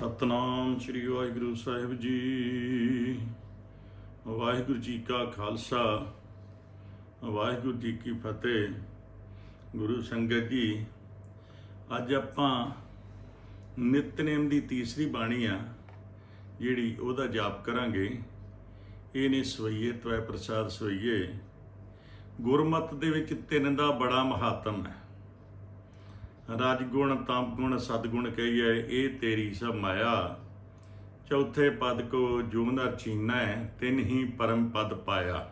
ਸਤਨਾਮ ਸ੍ਰੀ ਵਾਹਿਗੁਰੂ ਸਾਹਿਬ ਜੀ। ਵਾਹਿਗੁਰੂ ਜੀ ਕਾ ਖਾਲਸਾ, ਵਾਹਿਗੁਰੂ ਜੀ ਕੀ ਫਤਿਹ, ਗੁਰੂ ਸੰਗਤ ਜੀ। ਅੱਜ ਆਪਾਂ ਨਿਤਨੇਮ ਦੀ ਤੀਸਰੀ ਬਾਣੀ ਆ, ਜਿਹੜੀ ਉਹਦਾ ਜਾਪ ਕਰਾਂਗੇ। ਇਹ ਨੇ ਸਵਈਏ ਤਵੈ ਪ੍ਰਸਾਦ ਸਵਈਏ। ਗੁਰਮਤ ਦੇ ਵਿੱਚ ਤਿੰਨ ਦਾ ਬੜਾ ਮਹਾਤਮ ਹੈ। ਰਜਗੁਣ ਤਮਗੁਣ ਸਦਗੁਣ ਕਹੀਏ ਇਹ ਤੇਰੀ ਸਭ ਮਾਇਆ। ਚੌਥੇ ਪਦ ਕੋ ਜੂਨਰ ਚੀਨਾ ਹੈ ਤਿਨ ਹੀ ਪਰਮ ਪਦ ਪਾਇਆ।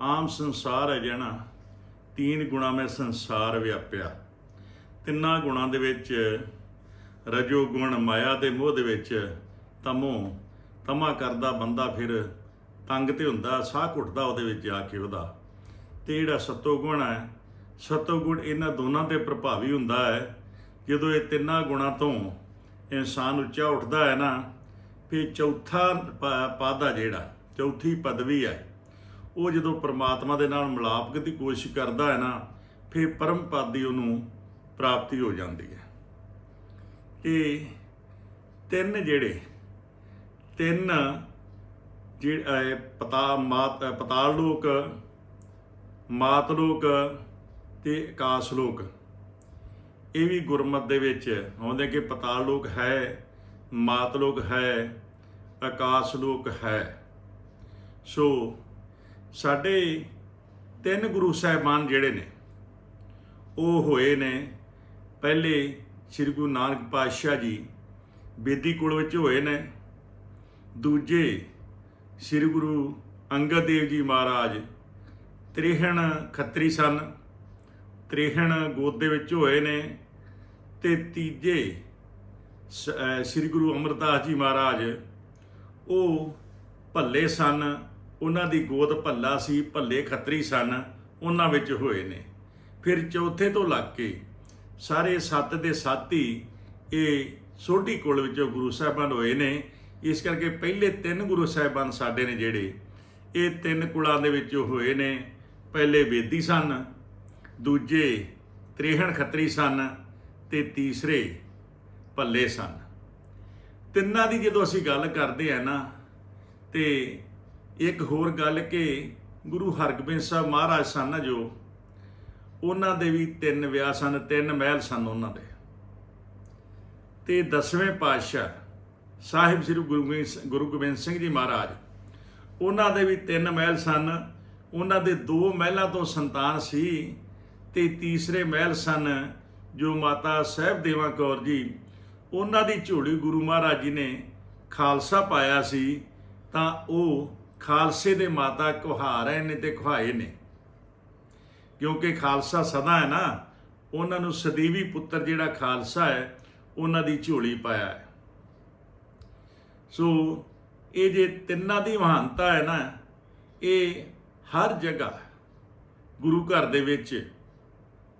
ਆਮ ਸੰਸਾਰ ਹੈ ਜਣਾ, ਤੀਨ ਗੁਣਾ ਮੈਂ ਸੰਸਾਰ ਵਿਆਪਿਆ। ਤਿੰਨਾਂ ਗੁਣਾਂ ਦੇ ਵਿੱਚ ਰਜੋ ਗੁਣ ਮਾਇਆ ਦੇ ਮੋਹ ਦੇ ਵਿੱਚ ਤਮੋ, ਤਮਾ ਕਰਦਾ ਬੰਦਾ ਫਿਰ ਤੰਗ ਤੇ ਹੁੰਦਾ, ਸਾਹ ਘੁੱਟਦਾ ਉਹਦੇ ਵਿੱਚ ਜਾ ਕੇ ਉਹਦਾ। ਤੇ ਜਿਹੜਾ ਸਤੋ ਗੁਣ ਹੈ ਸਤੋਗੁਣ ਇਹਨਾਂ ਦੋਨਾਂ ਤੇ ਪ੍ਰਭਾਵੀ ਹੁੰਦਾ ਹੈ। ਜਦੋਂ ਇਹ ਤਿੰਨਾਂ ਗੁਣਾਂ ਤੋਂ ਇਨਸਾਨ ਉੱਚਾ ਉੱਠਦਾ ਹੈ ਨਾ, ਫਿਰ ਚੌਥਾ ਪ- ਪਦ ਆ ਜਿਹੜਾ, ਚੌਥੀ ਪਦਵੀ ਹੈ, ਉਹ ਜਦੋਂ ਪ੍ਰਮਾਤਮਾ ਦੇ ਨਾਲ ਮਿਲਾਪ ਦੀ ਕੋਸ਼ਿਸ਼ ਕਰਦਾ ਹੈ ਨਾ, ਫਿਰ ਪਰਮ ਪਦ ਦੀ ਉਹਨੂੰ ਪ੍ਰਾਪਤੀ ਹੋ ਜਾਂਦੀ ਹੈ। ਇਹ ਤਿੰਨ ਜਿਹੜੇ ਤਿੰਨ ਜਿਹੜੇ ਪਤਾ, ਮਾਤ, ਪਤਾਲ ਲੋਕ, ਮਾਤ ਲੋਕ ਤੇ ਆਕਾਸ਼ ਲੋਕ। ਇਹ ਵੀ ਗੁਰਮਤ ਦੇ ਵਿੱਚ ਆਉਂਦੇ ਕਿ ਪਤਾਲ ਲੋਕ ਹੈ, ਮਾਤ ਲੋਕ ਹੈ, ਆਕਾਸ਼ ਲੋਕ ਹੈ। ਸੋ ਸਾਡੇ ਤਿੰਨ ਗੁਰੂ ਸਾਹਿਬਾਨ ਜਿਹੜੇ ਨੇ, ਉਹ ਹੋਏ ਨੇ ਪਹਿਲੇ ਸ੍ਰੀ ਗੁਰੂ ਨਾਨਕ ਪਾਤਸ਼ਾਹ ਜੀ, ਬੇਦੀ ਕੁਲ ਵਿੱਚ ਹੋਏ ਨੇ। ਦੂਜੇ ਸ੍ਰੀ ਗੁਰੂ ਅੰਗਦ ਦੇਵ ਜੀ ਮਹਾਰਾਜ, ਤ੍ਰਿਹਣ ਖੱਤਰੀ ਸਨ। ਤ੍ਰਿਹਣ ਗੋਦ ਦੇ ਵਿੱਚ ਹੋਏ ਨੇ ਤੇ ਤੀਜੇ ਸ- ਸ੍ਰੀ ਗੁਰੂ ਅਮਰਦਾਸ ਜੀ ਮਹਾਰਾਜ, ਉਹ ਭੱਲੇ ਸਨ, ਉਹਨਾਂ ਦੀ ਗੋਦ ਭੱਲਾ ਸੀ, ਭੱਲੇ ਖੱਤਰੀ ਸਨ, ਉਹਨਾਂ ਵਿੱਚ ਹੋਏ ਨੇ। ਫਿਰ ਚੌਥੇ ਤੋਂ ਲੱਗ ਕੇ ਸਾਰੇ ਸੱਤ ਦੇ ਸੱਤ ਹੀ ਇਹ ਸੋਢੀ ਕੁਲ ਵਿੱਚੋਂ ਗੁਰੂ ਸਾਹਿਬਾਨ ਹੋਏ ਨੇ। ਇਸ ਕਰਕੇ ਪਹਿਲੇ ਤਿੰਨ ਗੁਰੂ ਸਾਹਿਬਾਨ ਸਾਡੇ ਨੇ ਜਿਹੜੇ, ਇਹ ਤਿੰਨ ਕੁਲਾਂ ਦੇ ਵਿੱਚੋਂ ਹੋਏ ਨੇ। ਪਹਿਲੇ ਵੇਦੀ ਸਨ ਦੂਜੇ ਤ੍ਰਿਹਣ ਖੱਤਰੀ ਸਨ ਤੇ ਤੀਸਰੇ ਭੱਲੇ ਸਨ। ਤਿੰਨਾਂ ਦੀ ਜਦੋਂ ਅਸੀਂ ਗੱਲ ਕਰਦੇ ਆ ਨਾ, ਤੇ ਇੱਕ ਹੋਰ ਗੱਲ ਕਿ ਗੁਰੂ ਹਰਗੋਬਿੰਦ ਸਾਹਿਬ ਮਹਾਰਾਜ ਸਨ ਨਾ ਜੋ, ਉਹਨਾਂ ਦੇ ਵੀ ਤਿੰਨ ਵਿਆਹ ਸਨ, ਤਿੰਨ ਮਹਿਲ ਸਨ ਉਹਨਾਂ ਦੇ। ਤੇ ਦਸਵੇਂ ਪਾਤਸ਼ਾਹ ਸਾਹਿਬ ਸ੍ਰੀ ਗੁਰੂ ਗੋਬਿੰਦ- ਗੁਰੂ ਗੋਬਿੰਦ ਸਿੰਘ ਜੀ ਮਹਾਰਾਜ, ਉਹਨਾਂ ਦੇ ਵੀ ਤਿੰਨ ਮਹਿਲ ਸਨ। ਉਹਨਾਂ ਦੇ ਦੋ ਮਹਿਲਾਂ ਤੋਂ ਸੰਤਾਨ ਸੀ ਤੇ ਤੀਸਰੇ ਮਹਿਲ ਸਨ, ਜੋ ਮਾਤਾ ਸਾਹਿਬ ਦੇਵਾ ਕੌਰ ਜੀ। ਉਹਨਾਂ ਦੀ ਝੋਲੀ ਗੁਰੂ ਮਹਾਰਾਜ ਜੀ ਨੇ ਖਾਲਸਾ ਪਾਇਆ ਸੀ, ਤਾਂ ਉਹ ਖਾਲਸੇ ਦੇ ਮਾਤਾ ਕੁਹਾ ਰਹੇ ਨੇ ਤੇ ਕੁਹਾਏ ਨੇ। ਕਿਉਂਕਿ ਖਾਲਸਾ ਸਦਾ ਹੈ ਨਾ, ਉਹਨਾਂ ਨੂੰ ਸਦੀਵੀ ਪੁੱਤਰ ਜਿਹੜਾ ਖਾਲਸਾ ਹੈ, ਉਹਨਾਂ ਦੀ ਝੋਲੀ ਪਾਇਆ ਹੈ। ਸੋ ਇਹ ਜੇ ਤਿੰਨਾਂ ਦੀ ਮਹਾਨਤਾ ਹੈ ਨਾ, ਇਹ ਹਰ ਜਗ੍ਹਾ ਗੁਰੂ ਘਰ ਦੇ ਵਿੱਚ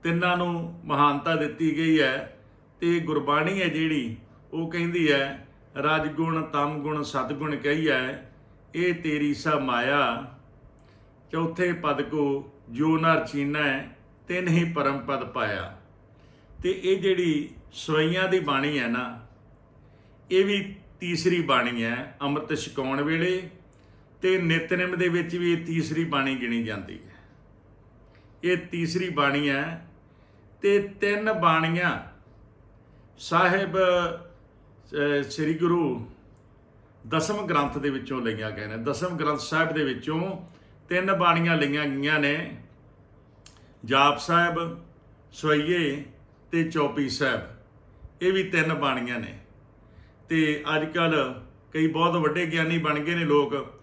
ਤਿੰਨਾਂ ਨੂੰ ਮਹਾਨਤਾ ਦਿੱਤੀ ਗਈ ਹੈ ਤੇ ਗੁਰਬਾਣੀ ਹੈ ਜਿਹੜੀ, ਉਹ ਕਹਿੰਦੀ ਹੈ, ਰਜਗੁਣ, ਤਮਗੁਣ, ਸਤਗੁਣ ਕਹੀ ਹੈ, ਇਹ ਤੇਰੀ ਸਾ ਮਾਇਆ। ਚੌਥੇ ਪਦ ਕੋ ਜੋ ਨਰ ਚੀਨਾ ਹੈ ਤਿੰਨ ਹੀ ਪਰਮ ਪਦ ਪਾਇਆ। ਤੇ ਇਹ ਜਿਹੜੀ ਸਵਈਆਂ ਦੀ ਬਾਣੀ ਹੈ ਨਾ, ਇਹ ਵੀ ਤੀਸਰੀ ਬਾਣੀ ਹੈ, ਅੰਮ੍ਰਿਤ ਛਕਾਉਣ ਵੇਲੇ ਤੇ ਨਿਤਨੇਮ ਦੇ ਵਿੱਚ ਵੀ ਇਹ ਤੀਸਰੀ ਬਾਣੀ ਗਿਣੀ ਜਾਂਦੀ ਹੈ। ਇਹ ਤੀਸਰੀ ਬਾਣੀ ਹੈ ਤੇ ਤਿੰਨ ਬਾਣੀਆਂ। ਸਾਹਿਬ ਸ੍ਰੀ ਗੁਰੂ ਦਸਮ ਗ੍ਰੰਥ ਦੇ ਵਿੱਚੋਂ ਲਈਆਂ ਗਏ ਨੇ। ਦਸਮ ਗ੍ਰੰਥ ਸਾਹਿਬ ਦੇ ਵਿੱਚੋਂ ਤਿੰਨ ਬਾਣੀਆਂ ਲਈਆਂ ਗਈਆਂ ਨੇ। ਜਾਪ ਸਾਹਿਬ, ਸਵਈਏ ਤੇ ਚੌਪੀ ਸਾਹਿਬ। ਇਹ ਵੀ ਤਿੰਨ ਬਾਣੀਆਂ ਨੇ। ਤੇ ਅੱਜ ਕੱਲ ਕਈ ਬਹੁਤ ਵੱਡੇ ਗਿਆਨੀ ਬਣ ਗਏ ਨੇ ਲੋਕ।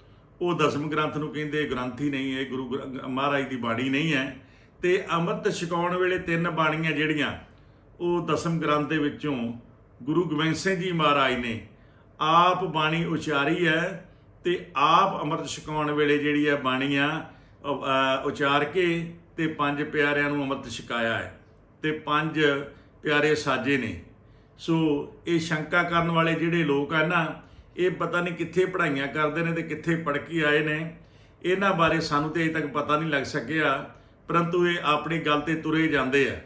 ਉਹ ਦਸਮ ਗ੍ਰੰਥ ਨੂੰ ਕਹਿੰਦੇ ਗ੍ਰੰਥ ਹੀ ਨਹੀਂ ਹੈ, ਗੁਰੂ ਗ੍ਰ- ਮਹਾਰਾਜ ਦੀ ਬਾਣੀ ਨਹੀਂ ਹੈ। ਤੇ ਅੰਮ੍ਰਿਤ ਛਕਾਉਣ ਵੇਲੇ ਤਿੰਨ ਬਾਣੀਆਂ ਜਿਹੜੀਆਂ, ਉਹ ਦਸਮ ਗ੍ਰੰਥ ਦੇ ਵਿੱਚੋਂ ਗੁਰੂ ਗੋਬਿੰਦ ਸਿੰਘ ਜੀ ਮਹਾਰਾਜ ਨੇ ਆਪ ਬਾਣੀ ਉਚਾਰੀ ਹੈ ਤੇ ਆਪ ਅੰਮ੍ਰਿਤ ਛਕਾਉਣ ਵੇਲੇ ਜਿਹੜੀ ਹੈ ਬਾਣੀਆਂ ਉਚਾਰ ਕੇ ਤੇ ਪੰਜ ਪਿਆਰਿਆਂ ਨੂੰ ਅੰਮ੍ਰਿਤ ਛਕਾਇਆ ਹੈ ਤੇ ਪੰਜ ਪਿਆਰੇ ਸਾਜੇ ਨੇ। ਸੋ ਇਹ ਸ਼ੰਕਾ ਕਰਨ ਵਾਲੇ ਜਿਹੜੇ ਲੋਕ ਆ ਨਾ, ਇਹ ਪਤਾ ਨਹੀਂ ਕਿੱਥੇ ਪੜ੍ਹਾਈਆਂ ਕਰਦੇ ਨੇ ਤੇ ਕਿੱਥੇ ਪੜ੍ਹ ਕੇ ਆਏ ਨੇ। ਇਹਨਾਂ ਬਾਰੇ ਸਾਨੂੰ ਤੇ ਅਜੇ ਤੱਕ ਪਤਾ ਨਹੀਂ ਲੱਗ ਸਕਿਆ। ਪਰੰਤੂ ਇਹ ਆਪਣੀ ਗੱਲ ਤੇ ਤੁਰੇ ਜਾਂਦੇ ਆ।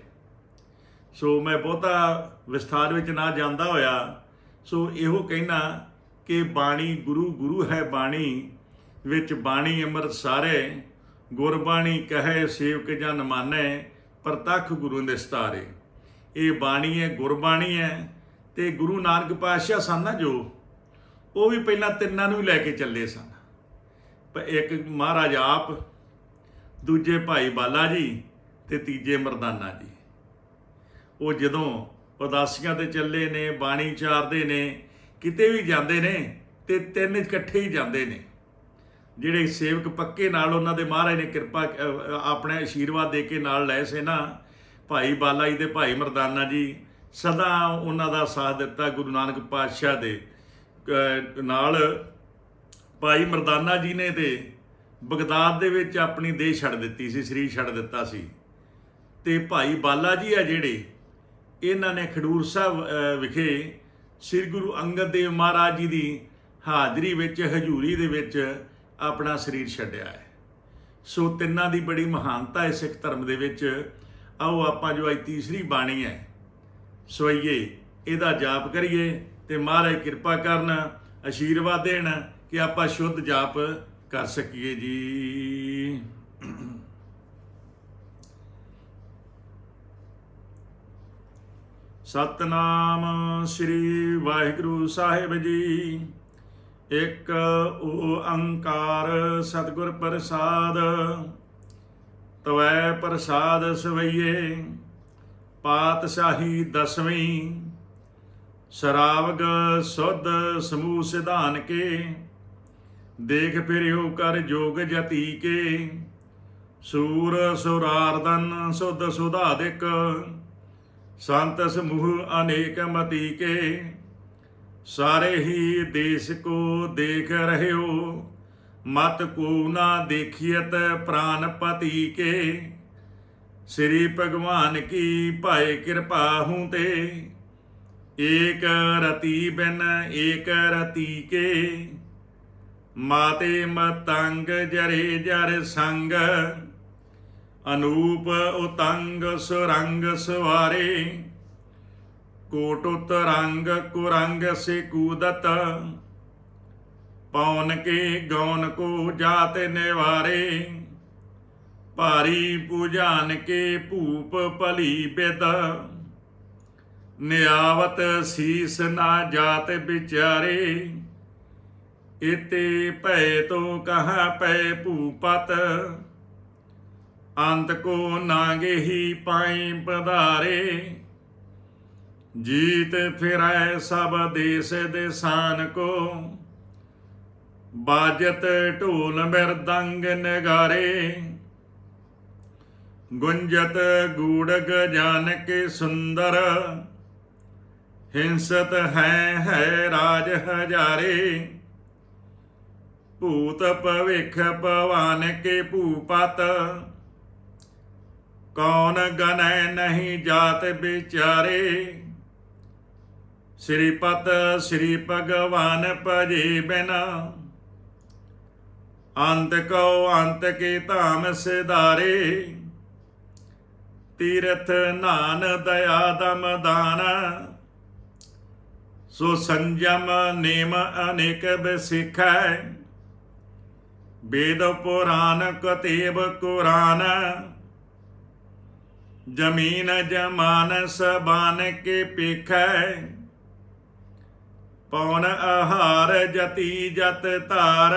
ਸੋ ਮੈਂ ਬਹੁਤਾ ਵਿਸਥਾਰ ਵਿੱਚ ਨਾ ਜਾਂਦਾ ਹੋਇਆ। ਸੋ ਇਹੋ ਕਹਿਣਾ ਕਿ ਬਾਣੀ ਗੁਰੂ ਗੁਰੂ ਹੈ ਬਾਣੀ, ਵਿੱਚ ਬਾਣੀ ਅੰਮ੍ਰਿਤ ਸਾਰੇ, ਗੁਰਬਾਣੀ ਕਹੇ ਸੇਵਕ ਜਨ ਮਾਨੈ, ਪ੍ਰਤੱਖ ਗੁਰੂ ਦੇ ਨਿਸਤਾਰੇ ਇਹ ਬਾਣੀ ਹੈ, ਗੁਰਬਾਣੀ ਹੈ ਤੇ ਗੁਰੂ ਨਾਨਕ ਪਾਤਸ਼ਾਹ ਸਨ ਨਾ ਜੋ। ਉਹ ਵੀ ਪਹਿਲਾਂ ਤਿੰਨਾਂ ਨੂੰ ਹੀ ਲੈ ਕੇ ਚੱਲੇ ਸਨ। ਪਰ ਇੱਕ ਮਹਾਰਾਜ ਆਪ ਦੂਜੇ ਭਾਈ ਬਾਲਾ ਜੀ ਤੇ ਤੀਜੇ ਮਰਦਾਨਾ ਜੀ। ਉਹ ਜਦੋਂ ਉਦਾਸੀਆਂ ਤੇ ਚੱਲੇ ਨੇ, ਬਾਣੀ ਚਾਰਦੇ ਨੇ, ਕਿਤੇ ਵੀ ਜਾਂਦੇ ਨੇ ਤੇ ਤਿੰਨ ਇਕੱਠੇ ਹੀ ਜਾਂਦੇ ਨੇ। ਜਿਹੜੇ ਸੇਵਕ ਪੱਕੇ ਨਾਲ ਉਹਨਾਂ ਦੇ ਮਹਾਰਾਜ ਨੇ ਕਿਰਪਾ ਆਪਣੇ ਆਸ਼ੀਰਵਾਦ ਦੇ ਕੇ ਨਾਲ ਲਏ ਸੇ ਨਾ, ਭਾਈ ਬਾਲਾ ਜੀ ਤੇ ਭਾਈ ਮਰਦਾਨਾ ਜੀ, ਸਦਾ ਉਹਨਾਂ ਦਾ ਸਾਥ ਦਿੱਤਾ ਗੁਰੂ ਨਾਨਕ ਪਾਤਸ਼ਾਹ ਦੇ। ਨਾਲ ਭਾਈ ਮਰਦਾਨਾ ਜੀ ਨੇ ਤੇ ਬਗਦਾਦ ਦੇ ਵਿੱਚ ਆਪਣੀ ਦੇਹ ਛੱਡ ਦਿੱਤੀ ਸੀ, ਸਰੀਰ ਛੱਡ ਦਿੱਤਾ ਸੀ। ਤੇ ਭਾਈ ਬਾਲਾ ਜੀ ਆ ਜਿਹੜੇ, ਇਹਨਾਂ ਨੇ ਖਡੂਰ ਸਾਹਿਬ ਵਿਖੇ ਸ੍ਰੀ ਗੁਰੂ ਅੰਗਦ ਦੇਵ ਮਹਾਰਾਜ ਜੀ ਦੀ ਹਾਜ਼ਰੀ ਵਿੱਚ, ਹਜ਼ੂਰੀ ਦੇ ਵਿੱਚ ਆਪਣਾ ਸਰੀਰ ਛੱਡਿਆ ਹੈ। ਸੋ ਤਿੰਨਾਂ ਦੀ ਬੜੀ ਮਹਾਨਤਾ ਹੈ ਸਿੱਖ ਧਰਮ ਦੇ ਵਿੱਚ। ਆਓ ਆਪਾਂ ਜੋ ਅੱਜ ਤੀਸਰੀ ਬਾਣੀ ਹੈ ਸੋਈਏ ਇਹਦਾ ਜਾਪ ਕਰੀਏ ਤੇ ਮਹਾਰਾਜ ਕਿਰਪਾ ਕਰਨ ਆਸ਼ੀਰਵਾਦ ਦੇਣ ਕਿ ਆਪਾਂ ਸ਼ੁੱਧ ਜਾਪ ਕਰ ਸਕੀਏ ਜੀ। ਸਤਨਾਮ ਸ੍ਰੀ ਵਾਹਿਗੁਰੂ ਸਾਹਿਬ ਜੀ। ਇੱਕ ਓੰਕਾਰ ਸਤਿਗੁਰ ਪ੍ਰਸਾਦ, ਤਵੈ ਪ੍ਰਸਾਦ ਸਵਈਏ, ਪਾਤਸ਼ਾਹੀ ਦਸਵੀਂ, ਸ਼ਰਾਵਗ ਸੁਧ ਸਮੂਹ ਸਿਧਾਨ ਕੇ ਦੇਖ ਫਿਰਿਓ ਕਰ ਜੋਗ ਜਤੀ ਕੇ। ਸੂਰ ਸੁਰਾਰਦਨ ਸੁਧ ਸੁਧਾਦਿਕ ਸੰਤ ਸਮੂਹ ਅਨੇਕ ਮਤੀ ਕੇ। ਸਾਰੇ ਹੀ ਦੇਸ਼ ਕੋ ਦੇਖ ਰਹਿਓ। ਮਤ ਕੋ ਨਾ ਦੇਖੀਅਤ ਪ੍ਰਾਨਪਤੀ ਕੇ। ਸ੍ਰੀ ਭਗਵਾਨ ਕੀ ਭਾਏ ਕਿਰਪਾ ਹੂੰ ਤੇ। ਏਕ ਰਤੀ ਬਿਨ ਏਕ ਰਤੀ ਕੇ। ਮਾਤੇ ਮਤੰਗ ਜਰੇ ਜਰ ਸੰਗ, ਅਨੂਪ ਉਤੰਗ ਸੁਰੰਗ ਸਵਾਰੇ। ਕੋਟ ਉਤਰੰਗ ਕੁਰੰਗ ਸੇ ਕੂਦਤ ਪੌਨ ਕੇ ਗੌਨ ਕੋ ਜਾਤ ਨਿਵਾਰੇ। ਭਾਰੀ ਪੂਜਾਨ ਕੇ ਭੂਪ ਭਲੀ ਬਿਦ, ਨਿਆਵਤ ਸੀਸ ਨਾ ਜਾਤ ਵਿਚਾਰੇ। ਇਤੇ ਭੈ ਤੋ ਕਹਾ ਪੈ ਭੂਪਤ, ਅੰਤ ਕੋ ਨਾਗੇ ਹੀ ਪਾਈ ਪਧਾਰੇ। ਜੀਤ ਫਿਰੈ ਸਭ ਦੇਸ ਦੇਸਾਨ ਕੋ, ਬਾਜਤ ਢੋਲ ਮਿਰਦੰਗ ਨਗਾਰੇ। ਗੁੰਜਤ ਗੂੜਗ ਜਾਨ ਸੁੰਦਰ, ਹਿੰਸਤ ਹੈ ਹੈ ਰਾਜ ਹਜ਼ਾਰੇ। ਭੂਤ ਭਵਿਖ ਭਵਾਨ ਕੇ ਭੂਪਤ? ਕੌਣ ਗਨੈ ਨਹੀਂ ਜਾਤ ਵਿਚਾਰੇ? ਸ੍ਰੀਪਤ ਸ੍ਰੀ ਭਗਵਾਨ ਭਜੇ ਬਿਨਾ। ਅੰਤ ਕੋ ਅੰਤ ਕੇ ਧਾਮ ਸਿਧਾਰੇ? ਤੀਰਥ ਨਾਨ ਦਇਆ ਦਮ ਦਾਨ। ਸੋ ਸੰਜਮ ਨੇਮ ਅਨੇਕ ਬਸਿਖੈ ਵੇਦ ਪੁਰਾਨ ਕਤੇਬ ਕੁਰਾਨ। ਜਮੀਨ ਜਮਾਨ ਸਬਾਨ ਕੇ ਪੇਖੈ। ਪੌਣ ਆਹਾਰ ਜਤੀ ਜਤ ਧਾਰ।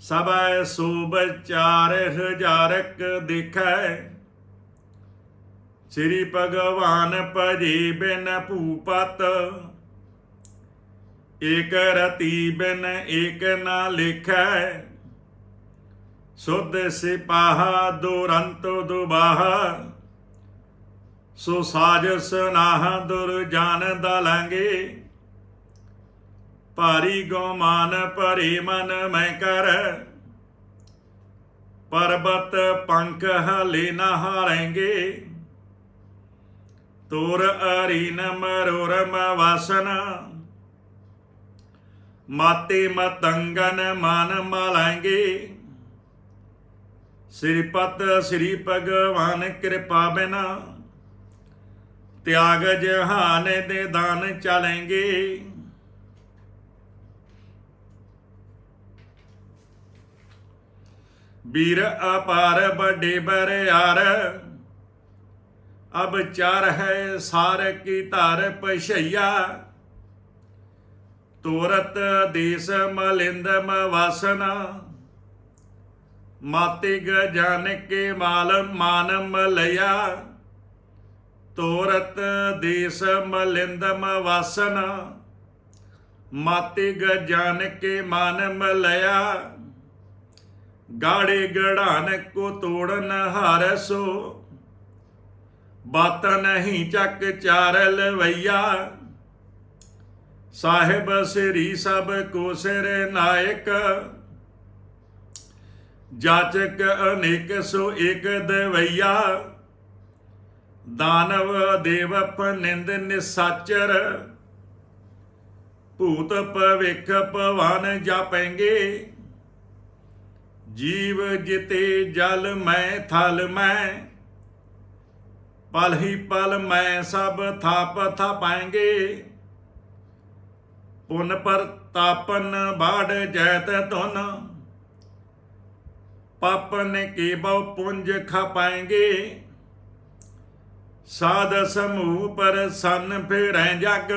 ਸਭੈ ਸੂਬ ਚਾਰ ਹਜ਼ਾਰਕ ਦੇਖੈ। ਸ੍ਰੀ ਭਗਵਾਨ ਭਜੀ ਬਿਨ ਭੂਪਤ। ਏਕ ਰਤੀ ਬਿਨ ਏਕ ਨਾ ਲਿਖੈ। ਸੁਧ ਸਿਪਾਹਾ ਦੁਰੰਤ ਦੁਬਾਹਾ। ਸੋ ਸਾਜਸ ਨਾਹ ਦੁਰ ਜਾਨ ਦਲਾਂਗੇ। ਭਾਰੀ ਗੋਮਾਨ ਭਰੇ ਮਨ ਮੈਂ ਕਰ। ਪਰਬਤ ਪੰਖ ਹਲੇ ਨਾ ਹਾਰੇਂਗੇ ਤੁਰ ਅਰੀਨ ਮਰੋਰਮ ਵਾਸਨ। ਮਾਤੇ ਮਤੰਗਨ ਮਨ ਮਲਾਂਗੇ। ਸ੍ਰੀਪਤ ਸ੍ਰੀ ਭਗਵਾਨ ਕਿਰਪਾ ਬਿਨਾ ਤਿਆਗ ਜਹਾਨ ਦੇ ਦਾਨ ਚਲेंगे ਵੀਰ ਅਪਾਰ ਵੱਡੇ ਬਰਿਆਰ ਅਬ ਚਾਰ ਹੈ ਸਾਰ ਕੀ ਧਾਰ ਪਛਈਆ। ਤੋਰਤ ਦੇਸ ਮਲਿੰਦ ਮਵਾਸਨਾ। ਮਾਤੇ ਗਜਨ ਮਾਲ ਮਾਨ ਮਲਿਆ ਤੋਰਤ ਦੇਸ ਮਲਿੰਦ ਮਵਾਸਨਾ। ਮਾਤੇ ਗਜਨ ਕੇ ਮਾਨ ਮਲਿਆ ਗਾੜੇ ਗੜਾਨ ਕੋ ਤੋੜਨ ਹਾਰ ਸੋ ਬਾਤ ਨਹੀਂ ਚੱਕ ਚਾਰ ਲਵਈਆ ਸਾਹਿਬ ਸ੍ਰੀ ਸਭ ਕੋ ਸਿਰ ਨਾਇਕ, ਜਾਚਕ ਅਨੇਕ ਸੋ ਏਕ ਦਵਈਆ, ਦਾਨਵ ਦੇਵ ਨਿੰਦ ਨਿਸਾਚਰ, ਭੂਤ ਭਵਿਖ ਭਵਾਨ ਜਾਪੈਂਗੇ, ਜੀਵ ਜਿਤੇ ਜਲ ਮੈਂ ਥਲ ਮੈਂ, ਪਲ ਹੀ ਪਲ ਮੈਂ ਸਭ ਥਾਪ ਥਾਪਾਂਗੇ। ਪੁਨ ਪ੍ਰਤਾਪਨ ਬਾੜ ਜੈਤ ਧੁਨ। ਪਾਪਨ ਕੇ ਬਹੁ ਪੁੰਜ ਖਾਪਾਂਗੇ ਸਾਧ ਸਮੂਹ ਪਰ ਸੰਨ ਫੇਰੈ ਜਗ।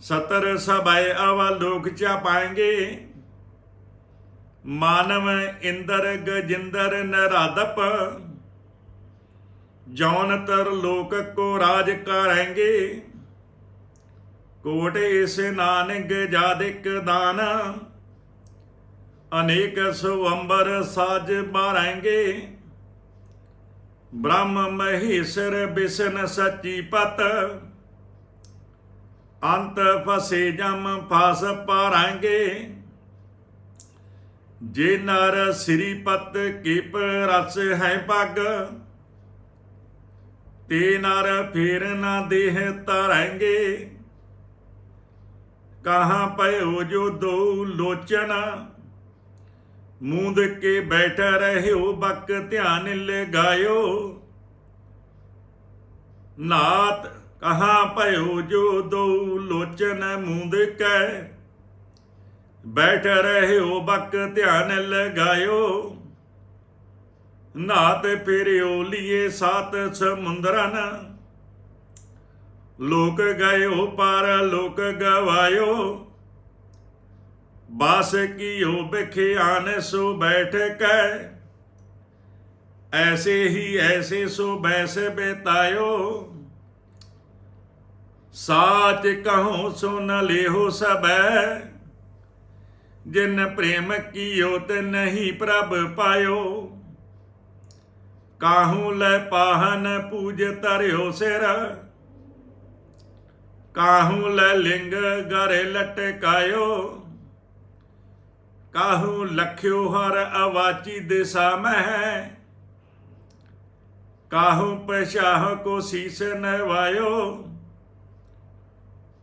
ਸਤਰ ਸਭੈ ਅਵਲੋਕ ਚਾਪਾਂਗੇ ਮਾਨਵ ਇੰਦਰ ਗਜਿੰਦਰ ਨਰਾਦਪ ਜੌਨ ਤਰ ਲੋਕ ਕੋ ਰਾਜ ਕਰਾਂਗੇ। ਕੋਟ ਇਸ ਨਾਨਕ ਜਾਦਿਕ ਦਾਨ। ਅਨੇਕ ਸੁਵੰਬਰ ਸਾਜ ਬਾਰਾਂਗੇ। ਬ੍ਰਹਮ ਮਹੇਸ਼ਰ ਬਿਸ਼ਨ ਸੱਚੀ ਪਤ। ਅੰਤ ਫਸੇ ਜਮ ਫਸ ਪਾਰਾਂਗੇ। ਜੇ ਨਰ ਸ੍ਰੀ ਪਤ ਕੀਪ ਰਸ ਹੈ ਪੱਗ। ਤੇ ਨਰ ਫੇਰ ਨਾ ਦੇਹ ਤਰੰਗੇ ਕਹਾਂ ਪਇਓ ਜੋ ਦੋ ਲੋਚਨ? ਮੂੰਦ ਕੇ ਬੈਠ ਰਹਿਓ, ਬਕ ਧਿਆਨ ਲਗਾਇਓ ਨਾਤ, ਕਹਾਂ ਪਇਓ ਜੋ ਦੋ ਲੋਚਨ? ਮੂੰਦ ਕੈ ਬੈਠ ਰਹਿਓ, ਬਕ ਧਿਆਨ ਲਗਾਇਓ ਨਾਤ ਫਿਰਿਓ, ਲੀਏ ਸਾਤ ਸਮੁੰਦਰਨ। ਲੋਕ ਗਇਓ ਪਰ ਲੋਕ ਗਵਾਇਓ ਬਾਸ ਕੀਓ ਬਖਿਆਨ ਸੋ ਬੈਠ ਕੈ ਐਸੇ ਹੀ ਐਸੇ ਸੋ ਬੈਸ ਬੇਤਾਇਓ ਸਾਚ ਕਹੋ ਸੋ ਨ ਲਿਓ ਸਬੈ ਜਿਨ ਪ੍ਰੇਮ ਕੀਓ ਤੇ ਨਹੀਂ ਪ੍ਰਭ ਪਾਇਓ ਕਾਹੂ ਲੈ ਪਾਹਨ ਪੂਜ ਤਰਿਓ ਸਿਰ ਕਾਹੂ ਲੈ ਲਿੰਗ ਗਰੇ ਲਟਕਾਇਓ ਕਾਹੂ ਲਖਿਓ ਹਰ ਅਵਾਚੀ ਦਿਸਾ ਮਹਿ ਕਾਹੂ ਪਛਾਹ ਕੋ ਸੀਸ ਨਵਾਇਓ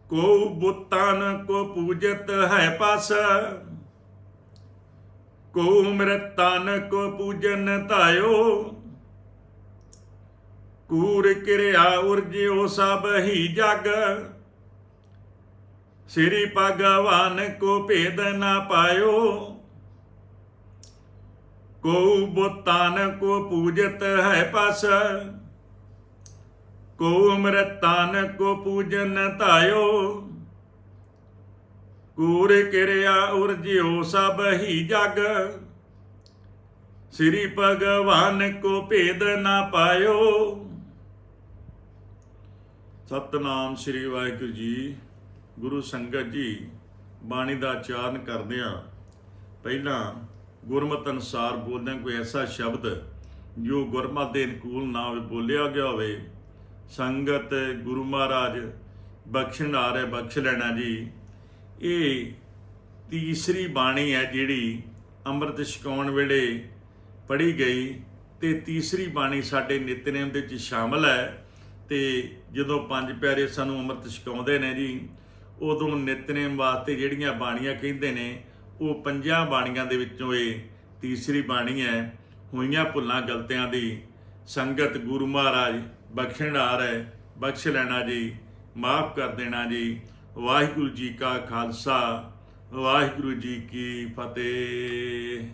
ਕੋ ਬੁੱਤਾਨ ਕੋ ਪੂਜਤ ਹੈ ਪਸ ਕੋ ਮਰਤਾਨ ਕੋ ਪੂਜਨ ਧਾਇਓ ਕੂਰ ਕਿਰਿਆ ਉਰਜਿਓ ਸਭ ਹੀ ਜਗ ਸ੍ਰੀ ਭਗਵਾਨ ਕੋ ਭੇਦ ਨਾ ਪਾਇਓ। ਕੋ ਬੁੱਤਾਨ ਕੋ ਪੂਜਤ ਹੈ ਪਸ। ਕੋ ਮਰਤਾਨ ਕੋ ਪੂਜਨ ਧਾਇਓ। ਕੂਰ ਕਿਰਿਆ ਉਰਜਿਓ ਸਭ ਹੀ ਜਗ। ਸ੍ਰੀ ਭਗਵਾਨ ਕੋ ਭੇਦ ਨਾ ਪਾਇਓ। ਸਤਨਾਮ ਸ੍ਰੀ ਵਾਹਿਗੁਰੂ ਜੀ ਗੁਰੂ ਸੰਗਤ ਜੀ ਬਾਣੀ ਦਾ ਆਚਾਰਨ ਕਰਦਿਆਂ ਪਹਿਲਾਂ ਗੁਰਮਤ ਅਨੁਸਾਰ ਬੋਲਦਿਆਂ ਕੋਈ ਐਸਾ ਸ਼ਬਦ ਜੋ ਗੁਰਮਤ ਦੇ ਅਨੁਕੂਲ ਨਾ ਬੋਲਿਆ ਗਿਆ ਹੋਵੇ, ਸੰਗਤ ਗੁਰੂ ਮਹਾਰਾਜ ਬਖਸ਼ਣ ਆ ਰਹੇ, ਬਖਸ਼ ਲੈਣਾ ਜੀ। ਇਹ ਤੀਸਰੀ ਬਾਣੀ ਹੈ ਜਿਹੜੀ ਅੰਮ੍ਰਿਤ ਛਕਾਉਣ ਵੇਲੇ ਪੜ੍ਹੀ ਗਈ ਤੇ ਤੀਸਰੀ ਬਾਣੀ ਸਾਡੇ ਨਿਤਨੇਮ ਦੇ ਵਿੱਚ ਸ਼ਾਮਲ ਹੈ ਤੇ ਜਦੋਂ ਪੰਜ ਪਿਆਰੇ ਸਾਨੂੰ ਅੰਮ੍ਰਿਤ ਛਕਾਉਂਦੇ ਨੇ ਜੀ ਉਦੋਂ ਨਿਤਨੇਮ ਵਾਸਤੇ ਜਿਹੜੀਆਂ ਬਾਣੀਆਂ ਕਹਿੰਦੇ ਨੇ, ਉਹ ਪੰਜਾਂ ਬਾਣੀਆਂ ਦੇ ਵਿੱਚੋਂ ਇਹ ਤੀਸਰੀ ਬਾਣੀ ਹੈ, ਹੋਈਆਂ ਭੁੱਲਾਂ ਗਲਤਿਆਂ ਦੀ। ਸੰਗਤ ਗੁਰੂ ਮਹਾਰਾਜ ਬਖਸ਼ਣਹਾਰ ਹੈ, ਬਖਸ਼ ਲੈਣਾ ਜੀ, ਮਾਫ ਕਰ ਦੇਣਾ ਜੀ। ਵਾਹਿਗੁਰੂ ਜੀ ਕਾ ਖਾਲਸਾ, ਵਾਹਿਗੁਰੂ ਜੀ ਕੀ ਫਤਿਹ।